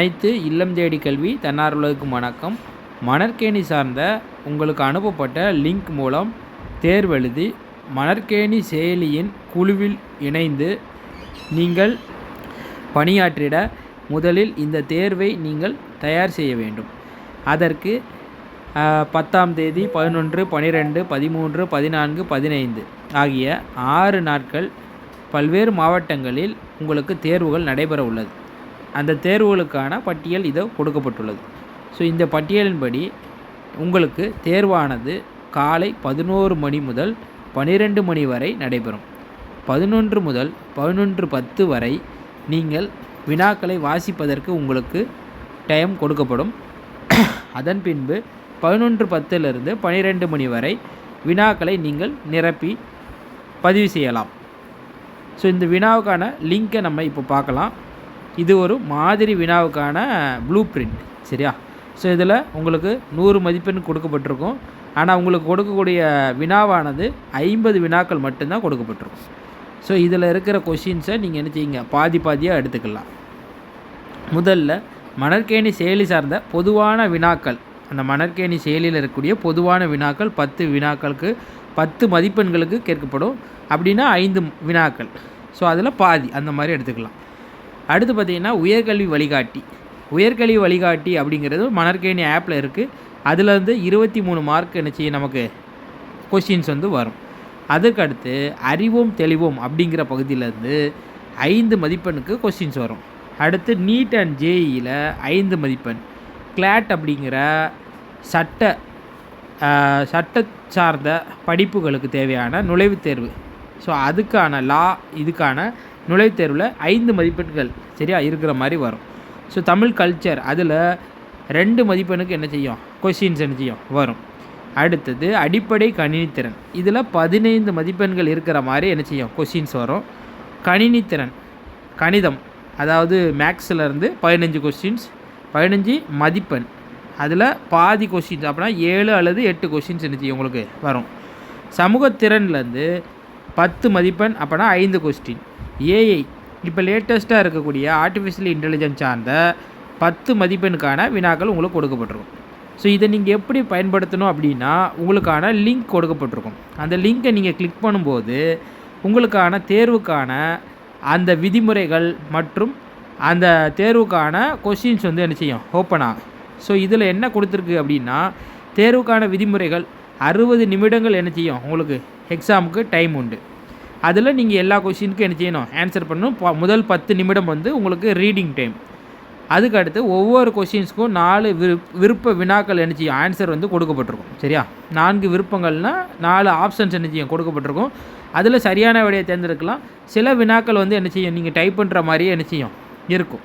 அனைத்து இல்லம் தேடி கல்வி தன்னார்வலருக்கும் வணக்கம். மணற்கேணி சார்ந்த உங்களுக்கு அனுப்பப்பட்ட லிங்க் மூலம் தேர்வெழுதி மணற்கேணி செயலியின் குழுவில் இணைந்து நீங்கள் பணியாற்றிட முதலில் இந்த தேர்வை நீங்கள் தயார் செய்ய வேண்டும். அதற்கு பத்தாம் தேதி பதினொன்று பனிரெண்டு பதிமூன்று பதினான்கு பதினைந்து ஆகிய ஆறு நாட்கள் பல்வேறு மாவட்டங்களில் உங்களுக்கு தேர்வுகள் நடைபெற உள்ளது அந்த தேர்வுகளுக்கான பட்டியல் இதோ கொடுக்கப்பட்டுள்ளது. ஸோ இந்த பட்டியலின்படி உங்களுக்கு தேர்வானது காலை பதினோரு மணி முதல் பன்னிரெண்டு மணி வரை நடைபெறும். பதினொன்று முதல் பதினொன்று பத்து வரை நீங்கள் வினாக்களை வாசிப்பதற்கு உங்களுக்கு டைம் கொடுக்கப்படும். அதன் பின்பு பதினொன்று பத்திலிருந்து பன்னிரெண்டு மணி வரை வினாக்களை நீங்கள் நிரப்பி பதிவு செய்யலாம். ஸோ இந்த வினாவுக்கான லிங்க்கை நம்ம இப்போ பார்க்கலாம். இது ஒரு மாதிரி வினாவுக்கான ப்ளூ பிரிண்ட் சரியா? ஸோ இதில் உங்களுக்கு நூறு மதிப்பெண் கொடுக்கப்பட்டிருக்கும். ஆனால் உங்களுக்கு கொடுக்கக்கூடிய வினாவானது ஐம்பது வினாக்கள் மட்டும்தான் கொடுக்கப்பட்டிருக்கும். ஸோ இதில் இருக்கிற கொஷின்ஸை நீங்கள் என்ன செய்யுங்க? பாதி பாதியாக எடுத்துக்கலாம். முதல்ல மணற்கேணி செயலி சார்ந்த பொதுவான வினாக்கள் அந்த மணற்கேணி செயலியில் இருக்கக்கூடிய பொதுவான வினாக்கள் பத்து வினாக்களுக்கு பத்து மதிப்பெண்களுக்கு கேட்கப்படும். அப்படின்னா ஐந்து வினாக்கள். ஸோ அதில் பாதி அந்த மாதிரி எடுத்துக்கலாம். அடுத்து பார்த்திங்கன்னா உயர்கல்வி வழிகாட்டி. உயர்கல்வி வழிகாட்டி அப்படிங்கிறது மணற்கேணி ஆப்பில் இருக்குது அதில் வந்து இருபத்தி மூணு மார்க் நினச்சி நமக்கு? கொஷின்ஸ் வந்து வரும். அதுக்கடுத்து அறிவோம் தெளிவோம் அப்படிங்கிற பகுதியிலேருந்து ஐந்து மதிப்பெண்ணுக்கு கொஸ்டின்ஸ் வரும். அடுத்து நீட் அண்ட் ஜேஇயில் ஐந்து மதிப்பெண். கிளாட் அப்படிங்கிற சட்ட சட்ட சார்ந்த படிப்புகளுக்கு தேவையான நுழைவுத் தேர்வு. ஸோ அதுக்கான லா இதுக்கான நுழைவுத்தேர்வில் ஐந்து மதிப்பெண்கள் சரியா இருக்கிற மாதிரி வரும். ஸோ தமிழ் கல்ச்சர் அதில் ரெண்டு மதிப்பெண்ணுக்கு என்ன செய்யும்? கொஷின்ஸ் என்ன செய்யும்? வரும். அடுத்தது அடிப்படை கணினித்திறன். இதில் பதினைந்து மதிப்பெண்கள் இருக்கிற மாதிரி என்ன செய்யும்? கொஷின்ஸ் வரும். கணினித்திறன் கணிதம் அதாவது மேக்ஸ்லேருந்து பதினஞ்சு கொஸ்டின்ஸ் பதினஞ்சு மதிப்பெண். அதில் பாதி கொஷின்ஸ் அப்படின்னா ஏழு அல்லது எட்டு கொஸ்டின்ஸ் என்ன செய்யும்? உங்களுக்கு வரும். சமூகத்திறன்லேருந்து பத்து மதிப்பெண் அப்படின்னா ஐந்து கொஸ்டின் ஏஐ இப்போ லேட்டஸ்ட்டாக இருக்கக்கூடிய ஆர்டிஃபிஷியல் இன்டெலிஜென்ஸ் சார்ந்த பத்து மதிப்பெண்ணுக்கான வினாக்கள் உங்களுக்கு கொடுக்கப்பட்டிருக்கும். ஸோ இதை நீங்கள் எப்படி பயன்படுத்தணும் அப்படின்னா உங்களுக்கான லிங்க் கொடுக்கப்பட்டிருக்கும். அந்த லிங்க்கை நீங்கள் கிளிக் பண்ணும்போது உங்களுக்கான தேர்வுக்கான அந்த விதிமுறைகள் மற்றும் அந்த தேர்வுக்கான கொஷின்ஸ் வந்து என்ன செய்யும்? ஓப்பன் ஆகும். ஸோ இதில் என்ன கொடுத்துருக்கு அப்படின்னா தேர்வுக்கான விதிமுறைகள் அறுபது நிமிடங்கள் என்ன செய்யும்? உங்களுக்கு எக்ஸாமுக்கு டைம் உண்டு. அதில் நீங்கள் எல்லா கொஷினுக்கும் என்ன செய்யணும்? ஆன்சர் பண்ணணும். முதல் பத்து நிமிடம் வந்து உங்களுக்கு ரீடிங் டைம் அதுக்கு அடுத்து ஒவ்வொரு கொஷின்ஸ்க்கும் நாலு விருப் விருப்ப வினாக்கள் என்ன செய்யும்? ஆன்சர் வந்து கொடுக்கப்பட்டிருக்கும். சரியா? நான்கு விருப்பங்கள்னால் நாலு ஆப்ஷன்ஸ் என்ன செய்யும்? கொடுக்கப்பட்டிருக்கும். அதில் சரியான விடையை தேர்ந்தெடுக்கலாம். சில வினாக்கள் வந்து என்ன செய்யும்? நீங்கள் டைப் பண்ணுற மாதிரியே என்ன செய்யும்? இருக்கும்.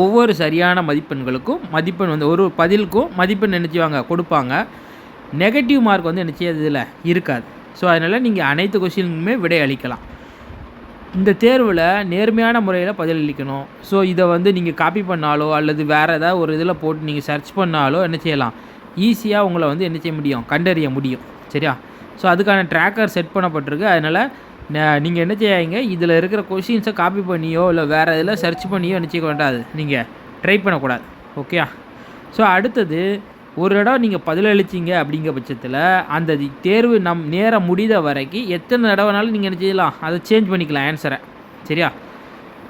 ஒவ்வொரு சரியான மதிப்பெண்களுக்கும் மதிப்பெண் வந்து ஒரு பதிலுக்கும் மதிப்பெண் என்ன செய்வாங்க? கொடுப்பாங்க. நெகட்டிவ் மார்க் வந்து என்ன செய்யாது? இதில் இருக்காது. ஸோ அதனால் நீங்கள் அனைத்து கொஷினுக்குமே விடை அளிக்கலாம். இந்த தேர்வில் நேர்மையான முறையில் பதிலளிக்கணும். ஸோ இதை வந்து நீங்கள் காப்பி பண்ணாலோ அல்லது வேறு ஏதாவது ஒரு இதில் போட்டு நீங்கள் சர்ச் பண்ணாலோ என்ன செய்யலாம்? ஈஸியாக உங்களை வந்து என்ன செய்ய முடியும்? கண்டறிய முடியும். சரியா? ஸோ அதுக்கான ட்ராக்கர் செட் பண்ணப்பட்டிருக்கு. அதனால் நீங்கள் என்ன செய்யாதீங்க? இதில் இருக்கிற கொஷின்ஸை காப்பி பண்ணியோ இல்லை வேறு இதில் சர்ச் பண்ணியோ என்ன செய்ய வேண்டாது. நீங்கள் ட்ரை பண்ணக்கூடாது. ஓகே ஸோ அடுத்தது ஒரு இடம் நீங்கள் பதிலளிச்சிங்க அப்படிங்கிற பட்சத்தில் அந்த தேர்வு நம் நேரம் முடிந்த வரைக்கும் எத்தனை தடவைனாலும் நீங்கள் என்ன செய்யலாம்? அதை சேஞ்ச் பண்ணிக்கலாம் ஆன்சரை சரியா?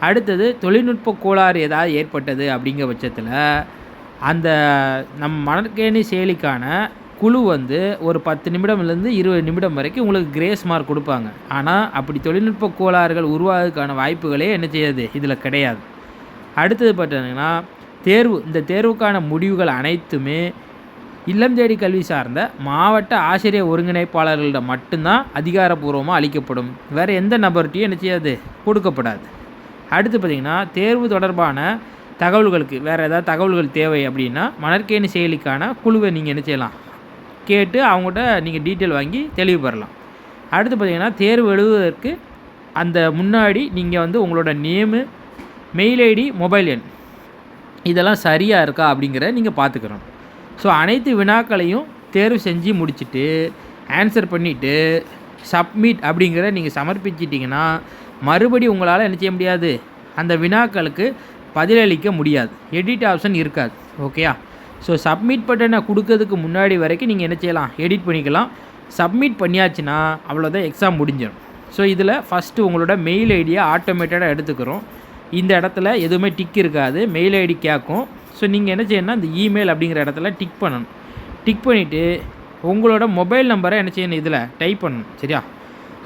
அடுத்தது தொழில்நுட்ப கோளாறு ஏதாவது ஏற்பட்டது அப்படிங்கிற பட்சத்தில் அந்த நம் மணற்கேணி செயலிக்கான குழு வந்து ஒரு பத்து நிமிடம்லேருந்து இருபது நிமிடம் வரைக்கும் உங்களுக்கு கிரேஸ் மார்க் கொடுப்பாங்க. ஆனால் அப்படி தொழில்நுட்ப கோளாறுகள் உருவாகிறதுக்கான வாய்ப்புகளே என்ன செய்யாது? இதில் கிடையாது. அடுத்தது பார்த்தீங்கன்னா தேர்வு இந்த தேர்வுக்கான முடிவுகள் அனைத்துமே இல்லம் தேடி கல்வி சார்ந்த மாவட்ட ஆசிரியர் ஒருங்கிணைப்பாளர்களிடம் மட்டும்தான் அதிகாரப்பூர்வமாக அளிக்கப்படும். வேறு எந்த நபர்கிட்டையும் என்ன செய்யாது? கொடுக்கப்படாது. அடுத்து பார்த்திங்கன்னா தேர்வு தொடர்பான தகவல்களுக்கு வேறு ஏதாவது தகவல்கள் தேவை அப்படின்னா மணற்கேணி செயலிக்கான குழுவை நீங்கள் என்ன செய்யலாம்? கேட்டு அவங்ககிட்ட நீங்கள் டீட்டெயில் வாங்கி தெளிவு பெறலாம். அடுத்து பார்த்திங்கன்னா தேர்வு எழுதுவதற்கு அந்த முன்னாடி நீங்கள் வந்து உங்களோட நேமு மெயில் ஐடி மொபைல் எண் இதெல்லாம் சரியாக இருக்கா அப்படிங்கிற நீங்கள் பார்த்துக்கிறோம் ஸோ அனைத்து வினாக்களையும் தேர்வு செஞ்சு முடிச்சுட்டு ஆன்சர் பண்ணிவிட்டு சப்மிட் அப்படிங்கிற நீங்கள் சமர்ப்பிச்சிட்டிங்கன்னா மறுபடி உங்களால் என்ன செய்ய முடியாது? அந்த வினாக்களுக்கு பதிலளிக்க முடியாது. எடிட் ஆப்ஷன் இருக்காது. ஓகேயா ஸோ சப்மிட் பட்டனை கொடுக்கறதுக்கு முன்னாடி வரைக்கும் நீங்கள் என்ன செய்யலாம்? எடிட் பண்ணிக்கலாம். சப்மிட் பண்ணியாச்சுன்னா அவ்வளோதான் எக்ஸாம் முடிஞ்சிடும். ஸோ இதில் ஃபஸ்ட்டு உங்களோட மெயில் ஐடியை ஆட்டோமேட்டடாக எடுத்துக்கிறோம். இந்த இடத்துல எதுவுமே டிக் இருக்காது. மெயில் ஐடி கேட்கும் ஸோ நீங்கள் என்ன செய்யணும்னா இந்த இமெயில் அப்படிங்கிற இடத்துல டிக் பண்ணணும். டிக் பண்ணிவிட்டு உங்களோட மொபைல் நம்பரை என்ன செய்யணும் இதில் டைப் பண்ணணும் சரியா?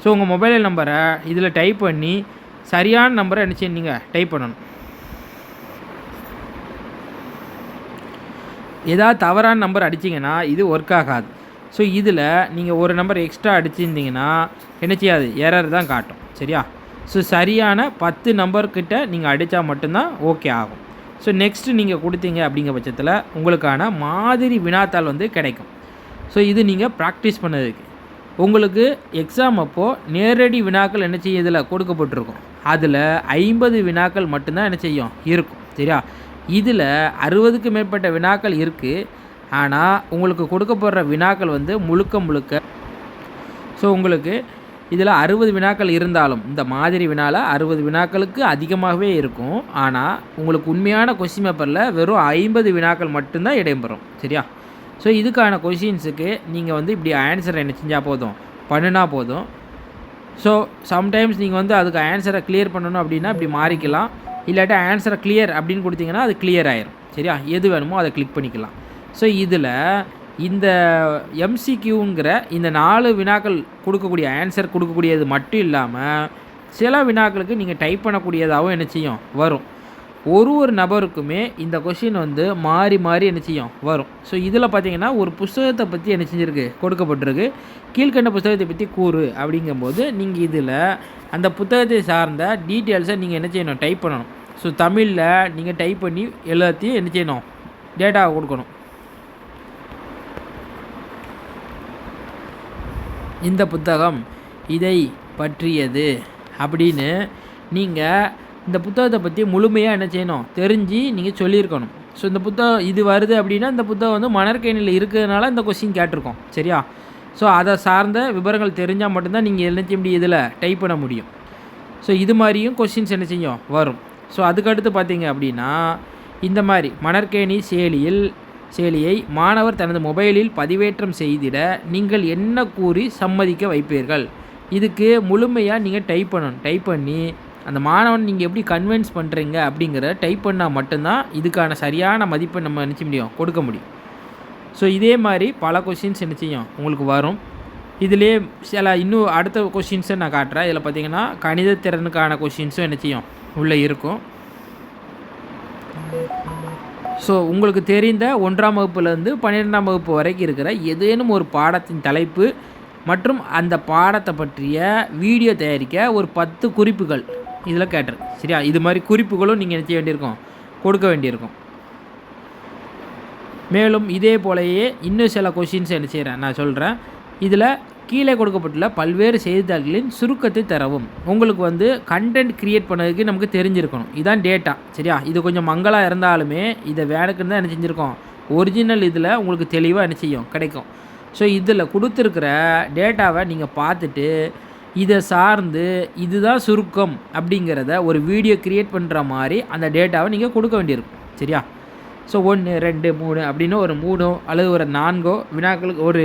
ஸோ உங்கள் மொபைல் நம்பரை இதில் டைப் பண்ணி சரியான நம்பரை என்ன செய்யணும் நீங்கள் டைப் பண்ணணும். ஏதாவது தவறான நம்பர் அடிச்சிங்கன்னா இது ஒர்க் ஆகாது. ஸோ இதில் நீங்கள் ஒரு நம்பர் எக்ஸ்ட்ரா அடிச்சிருந்தீங்கன்னா என்ன செய்யாது எரர் தான் காட்டும் சரியா? ஸோ சரியான பத்து நம்பர்கிட்ட நீங்கள் அடித்தா மட்டும்தான் ஓகே ஆகும். ஸோ நெக்ஸ்ட்டு நீங்கள் கொடுத்தீங்க அப்படிங்கிற பட்சத்தில் உங்களுக்கான மாதிரி வினாத்தாள் வந்து கிடைக்கும். ஸோ இது நீங்கள் ப்ராக்டிஸ் பண்ணதுக்கு. உங்களுக்கு எக்ஸாம் அப்போது நேரடி வினாக்கள் என்ன செய்யும்? இதில் கொடுக்கப்பட்டிருக்கும். அதில் ஐம்பது வினாக்கள் மட்டும்தான் என்ன செய்யும்? இருக்கும். சரியா? இதில் அறுபதுக்கு மேற்பட்ட வினாக்கள் இருக்குது ஆனால் உங்களுக்கு கொடுக்கப்படுற வினாக்கள் வந்து முழுக்க முழுக்க ஸோ உங்களுக்கு இதில் அறுபது வினாக்கள் இருந்தாலும் இந்த மாதிரி வினாவில் அறுபது வினாக்களுக்கு அதிகமாகவே இருக்கும். ஆனால் உங்களுக்கு உண்மையான கொஸ்டின் பேப்பரில் வெறும் ஐம்பது வினாக்கள் மட்டும்தான் இடம்பெறும். சரியா? ஸோ இதுக்கான கொஷின்ஸுக்கு நீங்கள் வந்து இப்படி ஆன்சர் என்ன செஞ்சால் போதும்? பண்ணுனா போதும். ஸோ சம்டைம்ஸ் நீங்கள் வந்து அதுக்கு ஆன்சரை கிளியர் பண்ணணும் அப்படின்னா இப்படி மாறிக்கலாம். இல்லாட்டி ஆன்சரை கிளியர் அப்படின்னு கொடுத்தீங்கன்னா அது கிளியர் ஆயிரும். சரியா? எது வேணுமோ அதை கிளிக் பண்ணிக்கலாம். ஸோ இதில் இந்த எம்சிக்யூங்கிற இந்த நாலு வினாக்கள் கொடுக்கக்கூடிய ஆன்சர் கொடுக்கக்கூடியது மட்டும் இல்லாமல் சில வினாக்களுக்கு நீங்கள் டைப் பண்ணக்கூடியதாகவும் என்ன செய்யும்? வரும். ஒரு ஒரு நபருக்குமே இந்த கொஷின் வந்து மாறி மாறி என்ன செய்யும்? வரும். ஸோ இதில் பார்த்தீங்கன்னா ஒரு புஸ்தகத்தை பற்றி என்ன செஞ்சுருக்கு? கொடுக்கப்பட்டிருக்கு. கீழ்கண்ட புத்தகத்தை பற்றி கூறு அப்படிங்கும்போது நீங்கள் இதில் அந்த புத்தகத்தை சார்ந்த டீட்டெயில்ஸை நீங்கள் என்ன செய்யணும்? டைப் பண்ணணும். ஸோ தமிழில் நீங்கள் டைப் பண்ணி எல்லாத்தையும் என்ன செய்யணும்? டேட்டாவை கொடுக்கணும். இந்த புத்தகம் இதை பற்றியது அப்படின்னு நீங்கள் இந்த புத்தகத்தை பற்றி முழுமையாக என்ன செய்யணும்? தெரிஞ்சு நீங்கள் சொல்லியிருக்கணும். ஸோ இந்த புத்தகம் இது வருது அப்படின்னா இந்த புத்தகம் வந்து மணற்கேணியில் இருக்கிறதுனால இந்த கொஸ்டின் கேட்டிருக்கோம். சரியா? ஸோ அதை சார்ந்த விவரங்கள் தெரிஞ்சால் மட்டும்தான் நீங்கள் என்ன செய்ய முடியும் இதில் டைப் பண்ண முடியும். ஸோ இது மாதிரியும் கொஸ்டின்ஸ் என்ன செய்யும்? வரும். ஸோ அதுக்கடுத்து பார்த்தீங்க அப்படின்னா இந்த மாதிரி மணற்கேணி செயலியில் செயலியை மாணவர் தனது மொபைலில் பதிவேற்றம் செய்திட நீங்கள் என்ன கூறி சம்மதிக்க வைப்பீர்கள்? இதுக்கு முழுமையாக நீங்கள் டைப் பண்ணணும். டைப் பண்ணி அந்த மாணவன் நீங்கள் எப்படி கன்வின்ஸ் பண்ணுறீங்க அப்படிங்கிற டைப் பண்ணால் மட்டும்தான் இதுக்கான சரியான மதிப்பை நம்ம நினச்ச முடியும் கொடுக்க முடியும். ஸோ இதே மாதிரி பல கொஷின்ஸ் என்ன செய்யும்? உங்களுக்கு வரும். இதிலே சில இன்னும் அடுத்த கொஷின்ஸை நான் காட்டுறேன். இதில் பார்த்தீங்கன்னா கணித திறனுக்கான கொஷின்ஸும் என்ன செய்யும்? உள்ளே இருக்கும். ஸோ உங்களுக்கு தெரிந்த ஒன்றாம் வகுப்புலேருந்து பன்னிரெண்டாம் வகுப்பு வரைக்கும் இருக்கிற ஏதேனும் ஒரு பாடத்தின் தலைப்பு மற்றும் அந்த பாடத்தை பற்றிய வீடியோ தயாரிக்க ஒரு பத்து குறிப்புகள் இதில் கேட்டிருக்கு சரியா? இது மாதிரி குறிப்புகளும் நீங்கள் நினைச்ச செய்ய வேண்டியிருக்கும். கொடுக்க வேண்டியிருக்கும். மேலும் இதே போலயே இன்னும் சில கொஷின்ஸ் என்ன செய்கிறேன்? நான் சொல்கிறேன். இதில் கீழே கொடுக்கப்பட்டுள்ள பல்வேறு செய்தித்தாள்களின் சுருக்கத்தை தரவும். உங்களுக்கு வந்து கண்டென்ட் க்ரியேட் பண்ணதுக்கு நமக்கு தெரிஞ்சிருக்கணும். இதான் டேட்டா சரியா? இது கொஞ்சம் மங்களாக இருந்தாலுமே இதை வேணுக்குன்னு தான் என்ன செஞ்சுருக்கோம். ஒரிஜினல் இதில் உங்களுக்கு தெளிவாக என்ன செய்யும்? கிடைக்கும். ஸோ இதில் கொடுத்துருக்கிற டேட்டாவை நீங்கள் பார்த்துட்டு இதை சார்ந்து இதுதான் சுருக்கம் அப்படிங்கிறத ஒரு வீடியோ க்ரியேட் பண்ணுற மாதிரி அந்த டேட்டாவை நீங்கள் கொடுக்க வேண்டியிருக்கும். சரியா? ஸோ ஒன்று ரெண்டு மூணு அப்படின்னு ஒரு மூணோ அல்லது ஒரு நான்கோ வினாக்களுக்கு ஒரு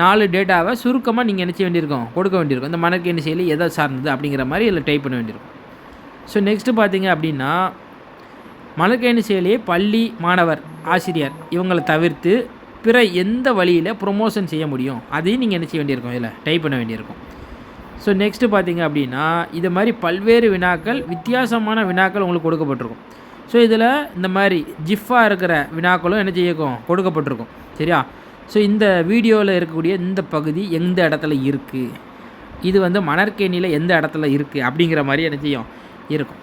நாலு டேட்டாவை சுருக்கமாக நீங்கள் என்ன செய்ய வேண்டியிருக்கும்? கொடுக்க வேண்டியிருக்கும். இந்த மணற்கேணி செயலி எதை சார்ந்தது அப்படிங்கிற மாதிரி இதில் டைப் பண்ண வேண்டியிருக்கும். ஸோ நெக்ஸ்ட்டு பார்த்தீங்க அப்படின்னா மணற்கேணி செயலியை பள்ளி மாணவர் ஆசிரியர் இவங்களை தவிர்த்து பிற எந்த வழியில் ப்ரொமோஷன் செய்ய முடியும்? அதையும் நீங்கள் என்ன செய்ய வேண்டியிருக்கும்? இதில் டைப் பண்ண வேண்டியிருக்கும். ஸோ நெக்ஸ்ட்டு பார்த்தீங்க அப்படின்னா இது மாதிரி பல்வேறு வினாக்கள் வித்தியாசமான வினாக்கள் உங்களுக்கு கொடுக்கப்பட்டிருக்கும். ஸோ இதில் இந்த மாதிரி ஜிஃபாக இருக்கிற வினாக்களும் என்ன செய்யக்கும்? கொடுக்கப்பட்டிருக்கும். சரியா? ஸோ இந்த வீடியோவில் இருக்கக்கூடிய இந்த பகுதி எந்த இடத்துல இருக்குது இது வந்து மணற்கேணியில் எந்த இடத்துல இருக்குது அப்படிங்கிற மாதிரி என்ன செய்யும்? இருக்கும்.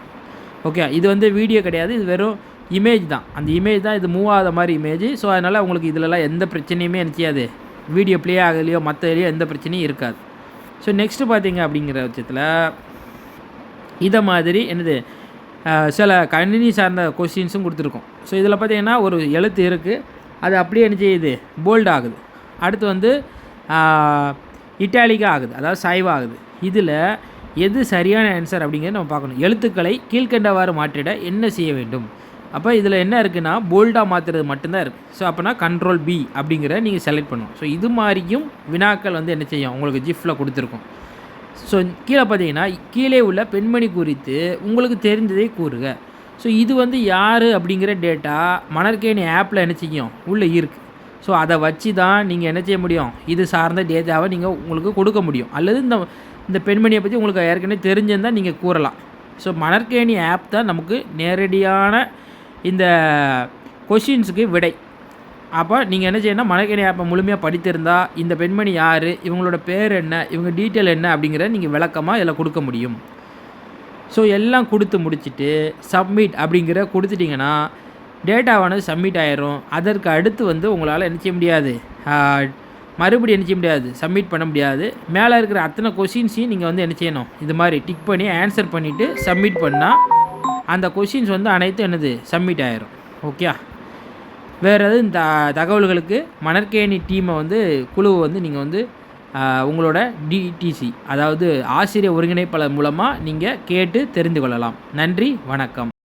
ஓகே இது வந்து வீடியோ கிடையாது. இது வெறும் இமேஜ் தான். அந்த இமேஜ் தான் இது மூவ் ஆகாத மாதிரி இமேஜ் ஸோ அதனால் உங்களுக்கு இதிலலாம் எந்த பிரச்சனையுமே என்ன செய்யாது. வீடியோ ப்ளே ஆகலையோ மற்றதுலையோ எந்த பிரச்சனையும் இருக்காது. ஸோ நெக்ஸ்ட்டு பார்த்தீங்க அப்படிங்கிற பட்சத்தில் இதை மாதிரி என்னது? சில கணினி சார்ந்த கொஸ்டின்ஸும் கொடுத்துருக்கோம். ஸோ இதில் பார்த்தீங்கன்னா ஒரு எழுத்து இருக்குது அது அப்படியே என்ன செய்யுது? போல்ட் ஆகுது. அடுத்து வந்து இட்டாலிக்காக ஆகுது. அதாவது சாய்வாகுது. இதில் எது சரியான ஆன்சர் அப்படிங்கிறத நம்ம பார்க்கணும். எழுத்துக்களை கீழ்கண்டவாறு மாற்றிட என்ன செய்ய வேண்டும்? அப்போ இதில் என்ன இருக்குன்னா போல்டாக மாற்றுறது மட்டும்தான் இருக்குது ஸோ அப்போனா கண்ட்ரோல் பி அப்படிங்கிற நீங்கள் செலக்ட் பண்ணணும். ஸோ இது மாதிரியும் வினாக்கள் வந்து என்ன செய்யும்? உங்களுக்கு ஜிஃப்டில் கொடுத்துருக்கும். ஸோ கீழே பார்த்தீங்கன்னா கீழே உள்ள பெண்மணி குறித்து உங்களுக்கு தெரிஞ்சதை கூறுக. ஸோ இது வந்து யார் அப்படிங்கிற டேட்டா மணற்கேணி ஆப்பில் என்ன செய்யும்? உள்ளே இருக்குது ஸோ அதை வச்சு தான் நீங்கள் என்ன செய்ய முடியும்? இது சார்ந்த டேட்டாவை நீங்கள் உங்களுக்கு கொடுக்க முடியும். அல்லது இந்த இந்த பெண்மணியை பற்றி உங்களுக்கு ஏற்கனவே தெரிஞ்சிருந்தால் நீங்கள் கூறலாம். ஸோ மணற்கேணி ஆப் தான் நமக்கு நேரடியான இந்த கொஷின்ஸுக்கு விடை. அப்போ நீங்கள் என்ன செய்யணும் மணற்கேணி ஆப்பை முழுமையாக படித்திருந்தா இந்த பெண்மணி யார்? இவங்களோட பேர் என்ன? இவங்க டீட்டெயில் என்ன அப்படிங்கிறத நீங்கள் விளக்கமாக இதில் கொடுக்க முடியும். ஸோ எல்லாம் கொடுத்து முடிச்சுட்டு சப்மிட் அப்படிங்கிற கொடுத்துட்டிங்கன்னா டேட்டாவானது சப்மிட் ஆயிரும். அதற்கு அடுத்து வந்து உங்களால் என்ன செய்ய முடியாது? மறுபடியும் என்ன செய்ய முடியாது? சப்மிட் பண்ண முடியாது. மேலே இருக்கிற அத்தனை கொஷின்ஸையும் நீங்கள் வந்து என்ன செய்யணும்? இது மாதிரி டிக் பண்ணி ஆன்சர் பண்ணிவிட்டு சப்மிட் பண்ணால் அந்த கொஷின்ஸ் வந்து அனைத்தும் என்னது? சப்மிட் ஆயிரும். ஓகே வேறு எதுவும் த தகவல்களுக்கு மணற்கேணி டீமை வந்து குழுவை வந்து நீங்கள் வந்து உங்களோட டிடிசி அதாவது ஆசிரியர் ஒருங்கிணைப்பாளர் மூலமாக நீங்கள் கேட்டு தெரிந்து கொள்ளலாம். நன்றி வணக்கம்.